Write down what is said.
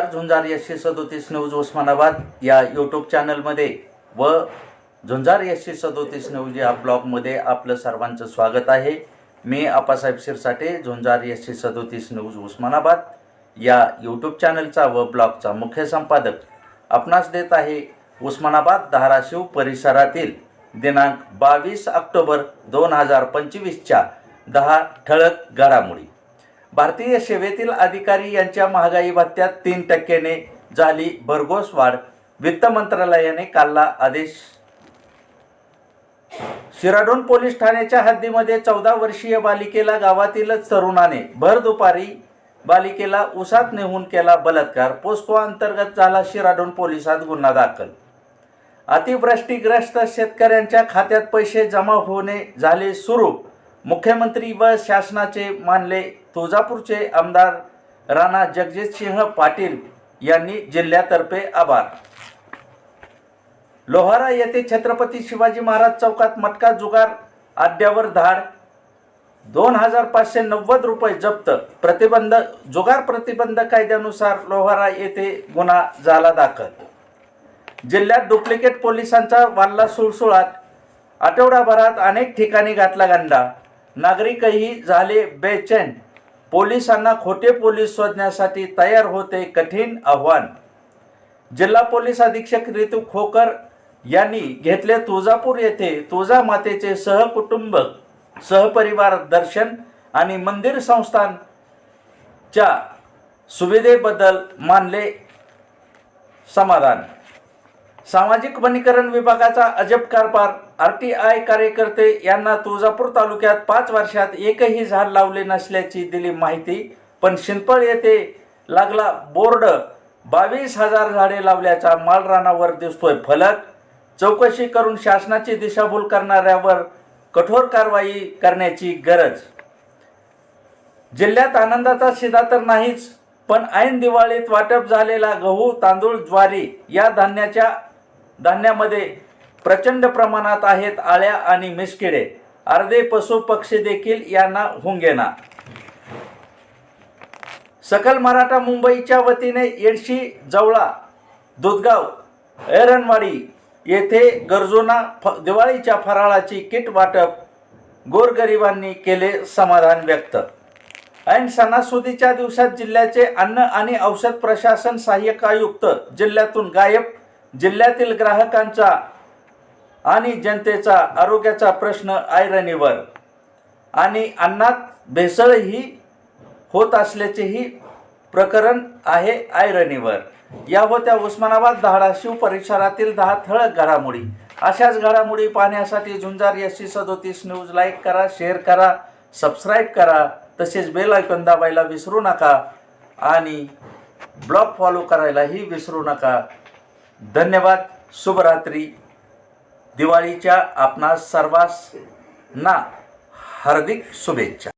झुंजार एसशे सदोतीस न्यूज उस्मानाबाद या यूट्यूब चॅनलमध्ये व झुंजार एसशे सदोतीस न्यूज या ब्लॉगमध्ये आपलं सर्वांचं स्वागत आहे. मी आपासाहेब शिरसाटे झुंजार एसशे सदोतीस न्यूज उस्मानाबाद या यूट्यूब चॅनलचा व ब्लॉगचा मुख्य संपादक आपणास देत आहे उस्मानाबाद धाराशिव परिसरातील दिनांक बावीस ऑक्टोबर दोन हजार पंचवीसच्या दहा ठळक घडामोडी. भारतीय सेवेतील अधिकारी यांच्या महागाई भत्त्यात तीन टक्क्याने झाली भरघोस वाढ. वित्त मंत्रालयाने काढला आदेश शिराडोन पोलीस ठाण्याच्या हद्दीमध्ये चौदा वर्षीय बालिकेला गावातीलच तरुणाने भर दुपारी बालिकेला उसात नेहून केला बलात्कार. पोस्को अंतर्गत झाला शिराडोन पोलिसात गुन्हा दाखल. अतिवृष्टीग्रस्त शेतकऱ्यांच्या खात्यात पैसे जमा होणे झाले सुरू. मुख्यमंत्री व शासनाचे मानले तुळजापूरचे आमदार राणा जगजितसिंह पाटील यांनी जिल्ह्यातर्फे आभार. लोहारा येथे छत्रपती शिवाजी महाराज चौकात मटका जुगार अड्ड्यावर धाड. दोन हजार पाचशे नव्वद रुपये जप्त प्रतिबंध जुगार प्रतिबंध कायद्यानुसार लोहारा येथे गुन्हा झाला दाखल. जिल्ह्यात डुप्लिकेट पोलिसांचा वाल्ला सुळसुळाट आठवडाभरात अनेक ठिकाणी घातला गंडा. नागरिकही झाले बेचैन. पोलिसांना खोटे पोलीस शोधण्यासाठी तयार होते कठीण आव्हान. जिल्हा पोलीस अधीक्षक ऋतू खोकर यांनी घेतले तुळजापूर येथे तुळजामातेचे सहकुटुंब सहपरिवार दर्शन आणि मंदिर संस्थानच्या सुविधेबद्दल मानले समाधान. सामाजिक वनीकरण विभागाचा अजब कारभार आर टी आय कार्यकर्ते यांना तुळजापूर तालुक्यात पाच वर्षात एकही झाड लावले नसल्याची दिली माहिती. पण शिंपळ येथे लागला बोर्ड. बावीस हजार झाडे लावल्याचा माळरानावर दिसतोय फलक. चौकशी करून शासनाची दिशाभूल करणाऱ्यावर कठोर कारवाई करण्याची गरज. जिल्ह्यात आनंदाचा शिदा तर नाहीच पण ऐन दिवाळीत वाटप झालेला गहू तांदूळ ज्वारी या धान्याच्या धान्यामध्ये प्रचंड प्रमाणात आहेत आळ्या आणि मिसकिडे. अर्धे पशु पक्षी देखील यांना हुंगेना. सकल मराठा मुंबईच्या वतीने येडशी जवळा दुधगाव एरणवाडी येथे गरजूंना फ दिवाळीच्या फराळाची किट वाटप गोरगरिबांनी केले समाधान व्यक्त. ऐन सणासुदीच्या दिवसात जिल्ह्याचे अन्न आणि औषध प्रशासन सहाय्यक आयुक्त जिल्ह्यातून गायब जिल्ह्यातील ग्राहकांचा आणि जनतेचा आरोग्याचा प्रश्न ऐरणीवर. आणि अन्नात भेसळही होत असल्याचेही प्रकरण आहे ऐरणीवर. या होत्या उस्मानाबाद धाराशिव परिसरातील दहा ठळक घडामोडी. अशाच घडामोडी पाहण्यासाठी झुंजार एससी सदोतीस न्यूज लाईक करा शेअर करा सबस्क्राईब करा. तसेच बेल ऐकून दाबायला विसरू नका आणि ब्लॉग फॉलो करायलाही विसरू नका. धन्यवाद शुभरात्री. दिवाळीच्या आपणा सर्वांना हार्दिक शुभेच्छा.